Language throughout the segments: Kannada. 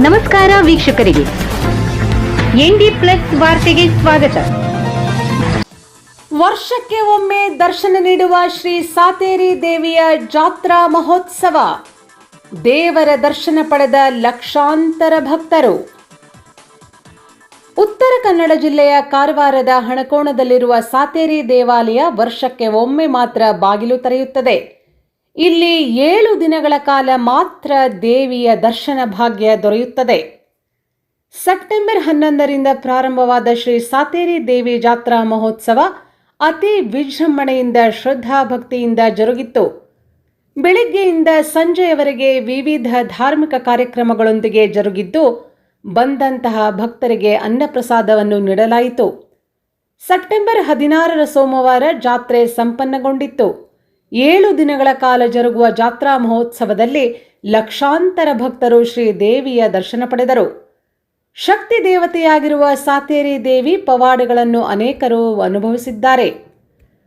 ನಮಸ್ಕಾರ ವೀಕ್ಷಕರಿಗೆ. ಎನ್ಡಿ ಪ್ಲಸ್ ವಾರ್ತೆಗೆ ಸ್ವಾಗತ. ವರ್ಷಕ್ಕೆ ಒಮ್ಮೆ ದರ್ಶನ ನೀಡುವ ಶ್ರೀ ಸಾತೇರಿ ದೇವಿಯ ಜಾತ್ರಾ ಮಹೋತ್ಸವ. ದೇವರ ದರ್ಶನ ಪಡೆದ ಲಕ್ಷಾಂತರ ಭಕ್ತರು. ಉತ್ತರ ಕನ್ನಡ ಜಿಲ್ಲೆಯ ಕಾರವಾರದ ಹಣಕೋಣದಲ್ಲಿರುವ ಸಾತೇರಿ ದೇವಾಲಯ ವರ್ಷಕ್ಕೆ ಒಮ್ಮೆ ಮಾತ್ರ ಬಾಗಿಲು ತೆರೆಯುತ್ತದೆ. ಇಲ್ಲಿ ಏಳು ದಿನಗಳ ಕಾಲ ಮಾತ್ರ ದೇವಿಯ ದರ್ಶನ ಭಾಗ್ಯ ದೊರೆಯುತ್ತದೆ. ಸೆಪ್ಟೆಂಬರ್ ಹನ್ನೊಂದರಿಂದ ಪ್ರಾರಂಭವಾದ ಶ್ರೀ ಸಾತೇರಿ ದೇವಿ ಜಾತ್ರಾ ಮಹೋತ್ಸವ ಅತಿ ವಿಜೃಂಭಣೆಯಿಂದ ಶ್ರದ್ಧಾಭಕ್ತಿಯಿಂದ ಜರುಗಿತ್ತು. ಬೆಳಿಗ್ಗೆಯಿಂದ ಸಂಜೆಯವರೆಗೆ ವಿವಿಧ ಧಾರ್ಮಿಕ ಕಾರ್ಯಕ್ರಮಗಳೊಂದಿಗೆ ಜರುಗಿದ್ದು, ಬಂದಂತಹ ಭಕ್ತರಿಗೆ ಅನ್ನಪ್ರಸಾದವನ್ನು ನೀಡಲಾಯಿತು. ಸೆಪ್ಟೆಂಬರ್ ಹದಿನಾರರ ಸೋಮವಾರ ಜಾತ್ರೆ ಸಂಪನ್ನಗೊಂಡಿತ್ತು. ಏಳು ದಿನಗಳ ಕಾಲ ಜರುಗುವ ಜಾತ್ರಾ ಮಹೋತ್ಸವದಲ್ಲಿ ಲಕ್ಷಾಂತರ ಭಕ್ತರು ಶ್ರೀ ದೇವಿಯ ದರ್ಶನ ಪಡೆದರು. ಶಕ್ತಿ ದೇವತೆಯಾಗಿರುವ ಸಾತೇರಿ ದೇವಿ ಪವಾಡಗಳನ್ನು ಅನೇಕರು ಅನುಭವಿಸಿದ್ದಾರೆ.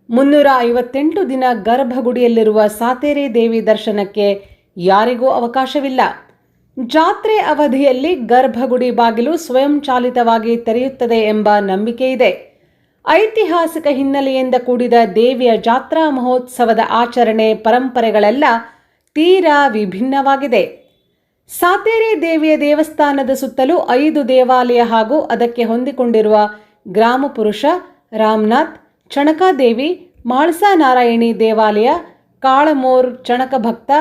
ಮುನ್ನೂರ ಐವತ್ತೆಂಟು ದಿನ ಗರ್ಭಗುಡಿಯಲ್ಲಿರುವ ಸಾತೇರಿ ದೇವಿ ದರ್ಶನಕ್ಕೆ ಯಾರಿಗೂ ಅವಕಾಶವಿಲ್ಲ. ಜಾತ್ರೆ ಅವಧಿಯಲ್ಲಿ ಗರ್ಭಗುಡಿ ಬಾಗಿಲು ಸ್ವಯಂಚಾಲಿತವಾಗಿ ತೆರೆಯುತ್ತದೆ ಎಂಬ ನಂಬಿಕೆ ಇದೆ ಐತಿಹಾಸಿಕ ಹಿನ್ನೆಲೆಯಿಂದ ಕೂಡಿದ ದೇವಿಯ ಜಾತ್ರಾ ಮಹೋತ್ಸವದ ಆಚರಣೆ ಪರಂಪರೆಗಳೆಲ್ಲ ತೀರಾ ವಿಭಿನ್ನವಾಗಿದೆ. ಸಾತೇರಿ ದೇವಿಯ ದೇವಸ್ಥಾನದ ಸುತ್ತಲೂ ಐದು ದೇವಾಲಯ ಹಾಗೂ ಅದಕ್ಕೆ ಹೊಂದಿಕೊಂಡಿರುವ ಗ್ರಾಮ ಪುರುಷ ರಾಮನಾಥ್, ಚಣಕಾದೇವಿ ಮಾಳ್ಸಾ ನಾರಾಯಣಿ ದೇವಾಲಯ, ಕಾಳಮೋರ್, ಚಣಕಭಕ್ತ,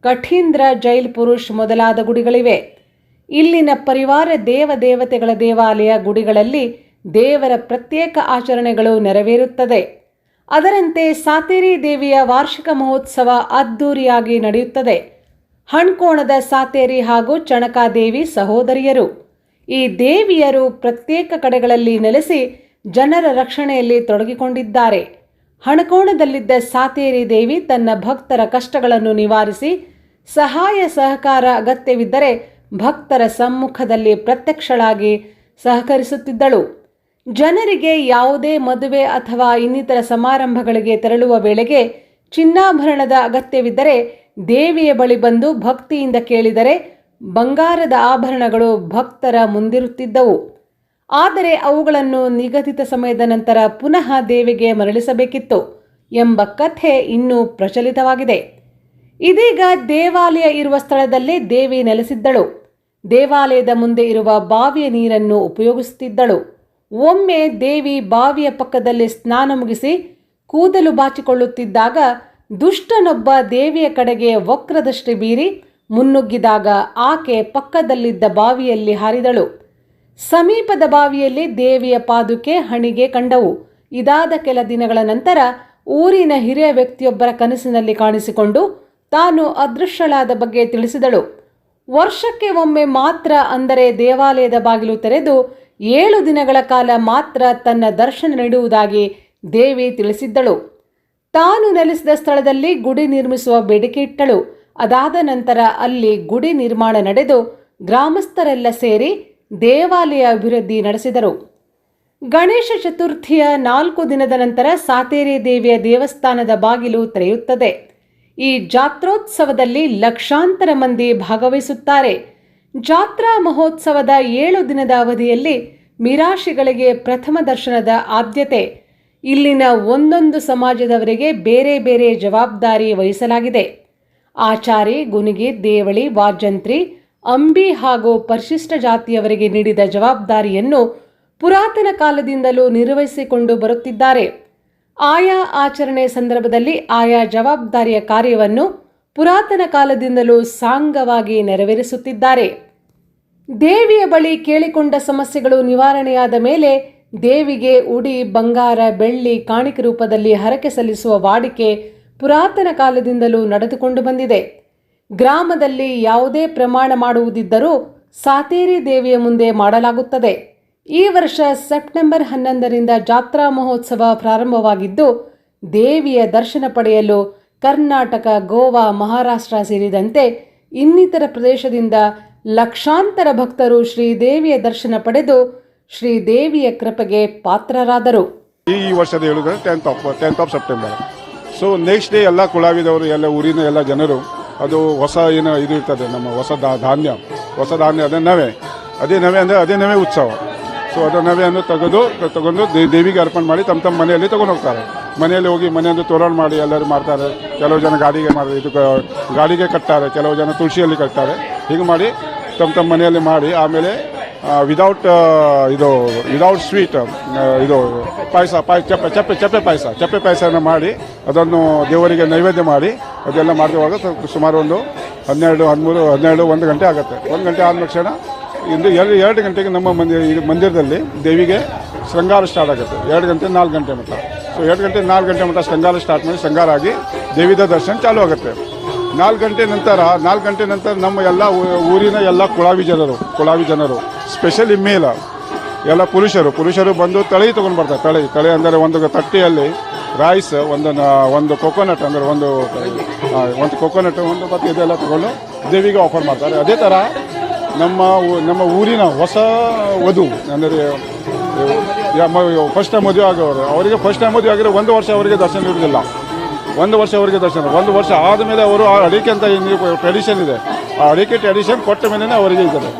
ಕಠೀಂದ್ರ ಜೈಲ್ ಪುರುಷ್ ಮೊದಲಾದ ಗುಡಿಗಳಿವೆ. ಇಲ್ಲಿನ ಪರಿವಾರ ದೇವ ದೇವತೆಗಳ ದೇವಾಲಯ ಗುಡಿಗಳಲ್ಲಿ ದೇವರ ಪ್ರತ್ಯೇಕ ಆಚರಣೆಗಳು ನೆರವೇರುತ್ತದೆ. ಅದರಂತೆ ಸಾತೇರಿ ದೇವಿಯ ವಾರ್ಷಿಕ ಮಹೋತ್ಸವ ಅದ್ಧೂರಿಯಾಗಿ ನಡೆಯುತ್ತದೆ. ಹಣ್ಕೋಣದ ಸಾತೇರಿ ಹಾಗೂ ಚಣಕಾದೇವಿ ಸಹೋದರಿಯರು. ಈ ದೇವಿಯರು ಪ್ರತ್ಯೇಕ ಕಡೆಗಳಲ್ಲಿ ನೆಲೆಸಿ ಜನರ ರಕ್ಷಣೆಯಲ್ಲಿ ತೊಡಗಿಕೊಂಡಿದ್ದಾರೆ. ಹಣಕೋಣದಲ್ಲಿದ್ದ ಸಾತೇರಿ ದೇವಿ ತನ್ನ ಭಕ್ತರ ಕಷ್ಟಗಳನ್ನು ನಿವಾರಿಸಿ ಸಹಾಯ ಸಹಕಾರ ಅಗತ್ಯವಿದ್ದರೆ ಭಕ್ತರ ಸಮ್ಮುಖದಲ್ಲಿ ಪ್ರತ್ಯಕ್ಷಳಾಗಿ ಸಹಕರಿಸುತ್ತಿದ್ದಳು. ಜನರಿಗೆ ಯಾವುದೇ ಮದುವೆ ಅಥವಾ ಇನ್ನಿತರ ಸಮಾರಂಭಗಳಿಗೆ ತೆರಳುವ ವೇಳೆಗೆ ಚಿನ್ನಾಭರಣದ ಅಗತ್ಯವಿದ್ದರೆ ದೇವಿಯ ಬಳಿ ಬಂದು ಭಕ್ತಿಯಿಂದ ಕೇಳಿದರೆ ಬಂಗಾರದ ಆಭರಣಗಳು ಭಕ್ತರ ಮುಂದಿರುತ್ತಿದ್ದವು. ಆದರೆ ಅವುಗಳನ್ನು ನಿಗದಿತ ಸಮಯದ ನಂತರ ಪುನಃ ದೇವಿಗೆ ಮರಳಿಸಬೇಕಿತ್ತು ಎಂಬ ಕಥೆ ಇನ್ನೂ ಪ್ರಚಲಿತವಾಗಿದೆ. ಇದೀಗ ದೇವಾಲಯ ಇರುವ ಸ್ಥಳದಲ್ಲಿ ದೇವಿ ನೆಲೆಸಿದ್ದಳು. ದೇವಾಲಯದ ಮುಂದೆ ಇರುವ ಬಾವಿಯ ನೀರನ್ನು ಉಪಯೋಗಿಸುತ್ತಿದ್ದಳು. ಒಮ್ಮೆ ದೇವಿ ಬಾವಿಯ ಪಕ್ಕದಲ್ಲಿ ಸ್ನಾನ ಮುಗಿಸಿ ಕೂದಲು ಬಾಚಿಕೊಳ್ಳುತ್ತಿದ್ದಾಗ ದುಷ್ಟನೊಬ್ಬ ದೇವಿಯ ಕಡೆಗೆ ವಕ್ರದೃಷ್ಟಿ ಬೀರಿ ಮುನ್ನುಗ್ಗಿದಾಗ ಆಕೆ ಪಕ್ಕದಲ್ಲಿದ್ದ ಬಾವಿಯಲ್ಲಿ ಹಾರಿದಳು. ಸಮೀಪದ ಬಾವಿಯಲ್ಲಿ ದೇವಿಯ ಪಾದುಕೆ ಹಣಿಗೆ ಕಂಡವು. ಇದಾದ ಕೆಲ ದಿನಗಳ ನಂತರ ಊರಿನ ಹಿರಿಯ ವ್ಯಕ್ತಿಯೊಬ್ಬರ ಕನಸಿನಲ್ಲಿ ಕಾಣಿಸಿಕೊಂಡು ತಾನು ಅದೃಶ್ಯಳಾದ ಬಗ್ಗೆ ತಿಳಿಸಿದಳು. ವರ್ಷಕ್ಕೆ ಒಮ್ಮೆ ಮಾತ್ರ ಅಂದರೆ ದೇವಾಲಯದ ಬಾಗಿಲು ತೆರೆದು ಏಳು ದಿನಗಳ ಕಾಲ ಮಾತ್ರ ತನ್ನ ದರ್ಶನ ನೀಡುವುದಾಗಿ ದೇವಿ ತಿಳಿಸಿದ್ದಳು. ತಾನು ನೆಲೆಸಿದ ಸ್ಥಳದಲ್ಲಿ ಗುಡಿ ನಿರ್ಮಿಸುವ ಬೇಡಿಕೆ ಇಟ್ಟಳು. ಅದಾದ ನಂತರ ಅಲ್ಲಿ ಗುಡಿ ನಿರ್ಮಾಣ ನಡೆದು ಗ್ರಾಮಸ್ಥರೆಲ್ಲ ಸೇರಿ ದೇವಾಲಯ ಅಭಿವೃದ್ಧಿ ನಡೆಸಿದರು. ಗಣೇಶ ಚತುರ್ಥಿಯ ನಾಲ್ಕು ದಿನದ ನಂತರ ಸಾತೇರಿ ದೇವಿಯ ದೇವಸ್ಥಾನದ ಬಾಗಿಲು ತೆರೆಯುತ್ತದೆ. ಈ ಜಾತ್ರೋತ್ಸವದಲ್ಲಿ ಲಕ್ಷಾಂತರ ಮಂದಿ ಭಾಗವಹಿಸುತ್ತಾರೆ. ಜಾತ್ರಾ ಮಹೋತ್ಸವದ ಏಳು ದಿನದ ಅವಧಿಯಲ್ಲಿ ಮಿರಾಶಿಗಳಿಗೆ ಪ್ರಥಮ ದರ್ಶನದ ಆದ್ಯತೆ. ಇಲ್ಲಿನ ಒಂದೊಂದು ಸಮಾಜದವರಿಗೆ ಬೇರೆ ಬೇರೆ ಜವಾಬ್ದಾರಿ ವಹಿಸಲಾಗಿದೆ. ಆಚಾರಿ ಗುನಿಗಿ ದೇವಳಿ, ವಾಜಂತ್ರಿ, ಅಂಬಿ ಹಾಗೂ ಪರಿಶಿಷ್ಟ ಜಾತಿಯವರಿಗೆ ನೀಡಿದ ಜವಾಬ್ದಾರಿಯನ್ನು ಪುರಾತನ ಕಾಲದಿಂದಲೂ ನಿರ್ವಹಿಸಿಕೊಂಡು ಬರುತ್ತಿದ್ದಾರೆ. ಆಯಾ ಆಚರಣೆ ಸಂದರ್ಭದಲ್ಲಿ ಆಯಾ ಜವಾಬ್ದಾರಿಯ ಕಾರ್ಯವನ್ನು ಪುರಾತನ ಕಾಲದಿಂದಲೂ ಸಾಂಗವಾಗಿ ನೆರವೇರಿಸುತ್ತಿದ್ದಾರೆ. ದೇವಿಯ ಬಳಿ ಕೇಳಿಕೊಂಡ ಸಮಸ್ಯೆಗಳು ನಿವಾರಣೆಯಾದ ಮೇಲೆ ದೇವಿಗೆ ಉಡಿ, ಬಂಗಾರ, ಬೆಳ್ಳಿ, ಕಾಣಿಕೆ ರೂಪದಲ್ಲಿ ಹರಕೆ ಸಲ್ಲಿಸುವ ವಾಡಿಕೆ ಪುರಾತನ ಕಾಲದಿಂದಲೂ ನಡೆದುಕೊಂಡು ಬಂದಿದೆ. ಗ್ರಾಮದಲ್ಲಿ ಯಾವುದೇ ಪ್ರಮಾಣ ಮಾಡುವುದಿದ್ದರೂ ಸಾತೇರಿ ದೇವಿಯ ಮುಂದೆ ಮಾಡಲಾಗುತ್ತದೆ. ಈ ವರ್ಷ ಸೆಪ್ಟೆಂಬರ್ ಹನ್ನೊಂದರಿಂದ ಜಾತ್ರಾ ಮಹೋತ್ಸವ ಪ್ರಾರಂಭವಾಗಿದ್ದು, ದೇವಿಯ ದರ್ಶನ ಪಡೆಯಲು ಕರ್ನಾಟಕ, ಗೋವಾ, ಮಹಾರಾಷ್ಟ್ರ ಸೇರಿದಂತೆ ಇನ್ನಿತರ ಪ್ರದೇಶದಿಂದ ಲಕ್ಷಾಂತರ ಭಕ್ತರು ಶ್ರೀದೇವಿಯ ದರ್ಶನ ಪಡೆದು ಶ್ರೀದೇವಿಯ ಕೃಪೆಗೆ ಪಾತ್ರರಾದರು. ಈ ವರ್ಷದ ಹೇಳಿದ್ರೆ tenth of tenth of September so next day ಎಲ್ಲ ಕುಳಾವಿದವರು, ಎಲ್ಲ ಊರಿನ ಎಲ್ಲ ಜನರು, ಅದು ಹೊಸ ಏನು ಇದು ಇರ್ತದೆ, ನಮ್ಮ ಹೊಸದಾ ಧಾನ್ಯ. ಹೊಸ ಧಾನ್ಯ ಅದೇ ನವೆ. ಅದೇ ನವೆ ಅಂದರೆ, ಅದೇ ನವೆ ಉತ್ಸವ. ಸೊ ಅದೇ ನವೆಯನ್ನು ತೆಗೆದು, ತಗೊಂಡು ದೇವಿಗೆ ಅರ್ಪಣೆ ಮಾಡಿ ತಮ್ಮ ತಮ್ಮ ಮನೆಯಲ್ಲಿ ತಗೊಂಡು ಹೋಗ್ತಾರೆ. ಮನೆಯಲ್ಲಿ ಹೋಗಿ ಮನೆಯಂದು ತೋರಣ ಮಾಡಿ ಎಲ್ಲರೂ ಮಾಡ್ತಾರೆ ಕೆಲವು ಜನ ಗಾಡಿಗೆ ಮಾಡಿ ಇದು ಗಾಡಿಗೆ ಕಟ್ತಾರೆ. ಕೆಲವು ಜನ ತುಳಸಿಯಲ್ಲಿ ಕಟ್ತಾರೆ. ಹೀಗೆ ಮಾಡಿ ತಮ್ಮ ತಮ್ಮ ಮನೆಯಲ್ಲಿ ಮಾಡಿ ಆಮೇಲೆ ವಿದೌಟ್ ಇದು ವಿದೌಟ್ ಸ್ವೀಟ್ ಇದು, ಪಾಯಸ ಪಾಯ ಚಪ್ಪೆ ಚಪ್ಪೆ ಚಪ್ಪೆ ಪಾಯಸ, ಚಪ್ಪೆ ಪಾಯಸನ ಮಾಡಿ ಅದನ್ನು ದೇವರಿಗೆ ನೈವೇದ್ಯ ಮಾಡಿ ಅದೆಲ್ಲ ಮಾಡಿದವಾಗ ಸುಮಾರು ಒಂದು ಹನ್ನೆರಡು ಹದಿಮೂರು ಹನ್ನೆರಡು, ಒಂದು ಗಂಟೆ ಆಗುತ್ತೆ. ಒಂದು ಗಂಟೆ ಆದ ತಕ್ಷಣ ಇಂದು ಎರಡು ಎರಡು ಗಂಟೆಗೆ ನಮ್ಮ ಮಂದಿರ ಮಂದಿರದಲ್ಲಿ ದೇವಿಗೆ ಶೃಂಗಾರ ಸ್ಟಾರ್ಟ್ ಆಗುತ್ತೆ. ಎರಡು ಗಂಟೆ, ನಾಲ್ಕು ಗಂಟೆ ಮಟ್ಟ. ಸೊ ಎರಡು ಗಂಟೆ, ನಾಲ್ಕು ಗಂಟೆ ಮಟ್ಟ ಶೃಂಗಾರ ಸ್ಟಾರ್ಟ್ ಮಾಡಿ ಶೃಂಗಾರ ಆಗಿ ದೇವಿದ ದರ್ಶನ ಚಾಲೂ ಆಗುತ್ತೆ. ನಾಲ್ಕು ಗಂಟೆ ನಂತರ, ನಾಲ್ಕು ಗಂಟೆ ನಂತರ ನಮ್ಮ ಎಲ್ಲ ಊರಿನ ಎಲ್ಲ ಕುಳಾವಿ ಜನರು ಕುಳಾವಿ ಜನರು ಸ್ಪೆಷಲಿ ಮೇಲ ಎಲ್ಲ ಪುರುಷರು ಪುರುಷರು ಬಂದು ತಳಿ ತೊಗೊಂಡು ಬರ್ತಾರೆ, ತಳಿ. ತಳಿ ಅಂದರೆ ಒಂದು ತಟ್ಟೆಯಲ್ಲಿ ರೈಸ್ ಒಂದು ಒಂದು ಕೊಕೊನಟ್ ಅಂದರೆ ಒಂದು ಒಂದು ಕೊಕೊನಟ್ ಒಂದು ಮತ್ತು ಇದೆಲ್ಲ ತಗೊಂಡು ದೇವಿಗೆ ಆಫರ್ ಮಾಡ್ತಾರೆ. ಅದೇ ಥರ ನಮ್ಮ ನಮ್ಮ ಊರಿನ ಹೊಸ ವಧು, ಅಂದರೆ ಫಸ್ಟ್ ಟೈಮ್ ಮದುವೆ ಆಗೋರು. ಅವರಿಗೆ ಫಸ್ಟ್ ಟೈಮ್ ಮದುವೆ ಆಗಿರೋ ಒಂದು ವರ್ಷ ಅವರಿಗೆ ದರ್ಶನ ಇರುವುದಿಲ್ಲ. ಒಂದು ವರ್ಷ ಅವರಿಗೆ ದರ್ಶನ ಒಂದು ವರ್ಷ ಆದಮೇಲೆ ಅವರು ಆ ಅಡಿಕೆ ಅಂತ ಟ್ರೆಡಿಷನ್ ಇದೆ. ಆ ಅಡಿಕೆ ಟ್ರೆಡಿಷನ್ ಕೊಟ್ಟ ಮೇಲೆ ಅವರಿಗೆ ಇದ್ದಾರೆ.